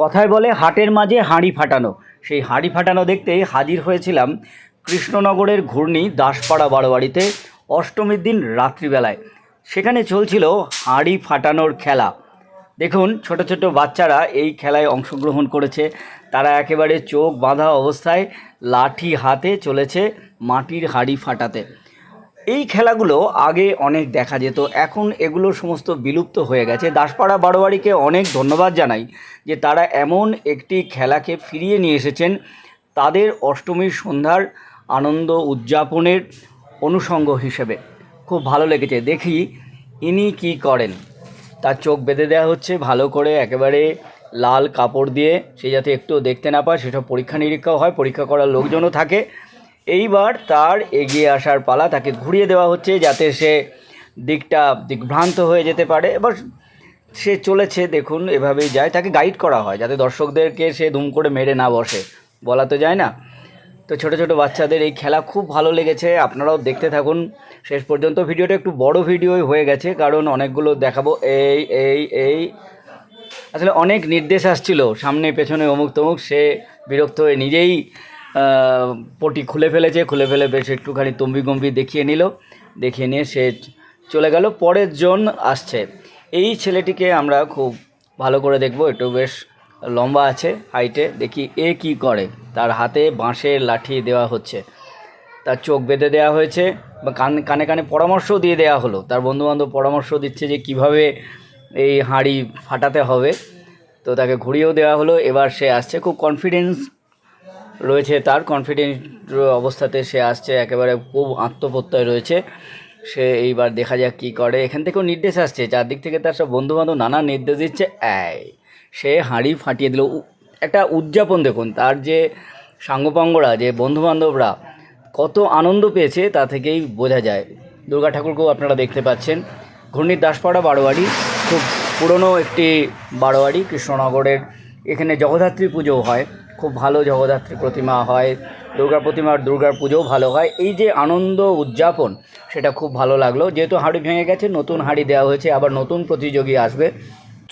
কথায় বলে হাটের মাঝে হাঁড়ি ফাটানো। সেই হাঁড়ি ফাটানো দেখতেই হাজির হয়েছিলাম কৃষ্ণনগরের ঘূর্ণি দাসপাড়া বারোয়ারিতে অষ্টমীর দিন রাত্রিবেলায়। সেখানে চলছিল হাঁড়ি ফাটানোর খেলা। দেখুন, ছোট ছোট বাচ্চারা এই খেলায় অংশগ্রহণ করেছে। তারা একেবারে চোখ বাঁধা অবস্থায় লাঠি হাতে চলেছে মাটির হাঁড়ি ফাটাতে। এই খেলাগুলো আগে অনেক দেখা যেত, এখন এগুলো সমস্ত বিলুপ্ত হয়ে গেছে। দাসপাড়া বারোয়ারিকে অনেক ধন্যবাদ জানাই যে তারা এমন একটি খেলাকে ফিরিয়ে নিয়ে এসেছেন। তাদের অষ্টমীর সন্ধ্যার আনন্দ উদযাপনের অনুষঙ্গ হিসেবে। খুব ভালো লেগেছে, দেখি ইনি কি করেন। তার চোখ বেঁধে দেওয়া হচ্ছে, ভালো করে একেবারে লাল কাপড় দিয়ে, সে যাতে একটু দেখতে না পায়, সেসব পরীক্ষা নিরীক্ষাও হয়, পরীক্ষা করার লোকজনও থাকে। এইবার তার এগিয়ে আসার পালা তাকে ঘুরিয়ে দেওয়া হচ্ছে যাতে সে দিকটা দিকভ্রান্ত হয়ে যেতে পারে। এবার সে চলেছে, দেখুন, এভাবেই যায়। তাকে গাইড করা হয় যাতে দর্শকদেরকে সে দুম করে মেরে না বসে। বলা তো যায় না। তো ছোট ছোট বাচ্চাদের এই খেলা খুব ভালো লেগেছে। আপনারাও দেখতে থাকুন। শেষ পর্যন্ত ভিডিওটা একটু বড় ভিডিওই হয়ে গেছে, কারণ অনেকগুলো দেখাবো। এই এই এই। আসলে অনেক নির্দেশ আসছিল। সামনে, পেছনে অমুক তমুক সে বিরক্ত হয়ে নিজেই পটি খুলে ফেলেছে, খুলে ফেলে বেশ একটুখানি তম্বি গম্বি দেখিয়ে নিল। দেখিয়ে নিয়ে সে চলে গেল। পরের জন আসছে। এই ছেলেটিকে আমরা খুব ভালো করে দেখব। একটু বেশ লম্বা আছে হাইটে দেখি এ কি করে? তার হাতে বাঁশের লাঠি দেওয়া হচ্ছে। তার চোখ বেঁধে দেওয়া হয়েছে বা কান, কানে কানে পরামর্শও দিয়ে দেওয়া হলো। তার বন্ধুবান্ধব পরামর্শ দিচ্ছে যে কীভাবে এই হাঁড়ি ফাটাতে হবে। তো তাকে ঘুরিয়েও দেওয়া হলো। এবার সে আসছে। খুব কনফিডেন্স রয়েছে, তার কনফিডেন্ট অবস্থাতে সে আসছে, একেবারে খুব আত্মপ্রত্যয় রয়েছে। সে এইবার দেখা যাক কী করে। এখান থেকেও নির্দেশ আসছে, চারদিক থেকে তার সব বন্ধুবান্ধব নানা নির্দেশ দিচ্ছে। এই, সে হাঁড়ি ফাটিয়ে দিল। একটা উদযাপন দেখুন, তার যে সাঙ্গপাঙ্গরা, যে বন্ধুবান্ধবরা, কত আনন্দ পেয়েছে তা থেকেই বোঝা যায়। দুর্গা ঠাকুরকেও আপনারা দেখতে পাচ্ছেন। ঘূর্ণির দাসপাড়া বারোয়ারি, খুব পুরনো একটি বারোয়ারি, কৃষ্ণনগরের। এখানে জগদ্ধাত্রী পুজোও হয়। খুব ভালো জগদ্ধাত্রী প্রতিমা হয়, দুর্গা প্রতিমার দুর্গার পুজোও ভালো হয়। এই যে আনন্দ উদযাপন, সেটা খুব ভালো লাগল। যেহেতু হাঁড়ি ভেঙে গেছে, নতুন হাঁড়ি দেওয়া হয়েছে, আবার নতুন প্রতিযোগী আসবে।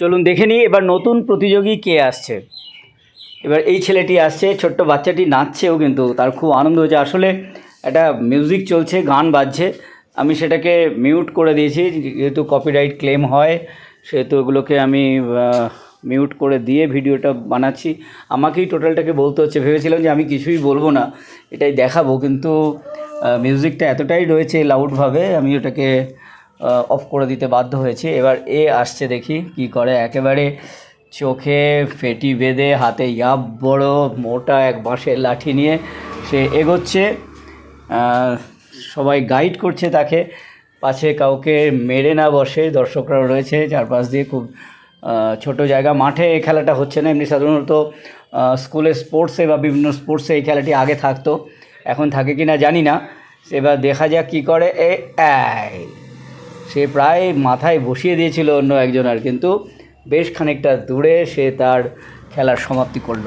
চলুন দেখে নিই, এবার নতুন প্রতিযোগী কে আসছে? এবার এই ছেলেটি আসছে, ছোট্ট বাচ্চাটি নাচছেও কিন্তু, তার খুব আনন্দ হয়েছে। আসলে একটা মিউজিক চলছে, গান বাজছে। আমি সেটাকে মিউট করে দিয়েছি, যেহেতু কপিরাইট ক্লেম হয়, সেহেতু এগুলোকে আমি মিউট করে দিয়ে ভিডিওটা বানাচ্ছি। আমাকেই টোটালটাকে বলতে হচ্ছে। ভেবেছিলাম যে আমি কিছুই বলব না, এটাই দেখাবো। কিন্তু মিউজিকটা এতটাই রয়েছে লাউডভাবে আমি ওটাকে অফ করে দিতে বাধ্য হয়েছি। এবার এ আসছে দেখি কি করে। একেবারে চোখে ফেটি বেঁধে হাতে ইয়াব বড় মোটা এক বাঁশের লাঠি নিয়ে সে এগোচ্ছে। সবাই গাইড করছে তাকে। পাছে কাউকে মেরে না বসে দর্শকরা রয়েছে চারপাশ দিয়ে খুব ছোট জায়গা, মাঠে এই খেলাটা হচ্ছে না। এমনি সাধারণত স্কুলের স্কুলে স্পোর্টসে বা বিভিন্ন স্পোর্টসে এই খেলাটি আগে থাকতো। এখন থাকে কি না জানি না। এবার দেখা যাক কী করে এ। সে প্রায় মাথায় বসিয়ে দিয়েছিল অন্য একজন আর কিন্তু বেশ খানিকটা দূরে সে তার খেলার সমাপ্তি করল।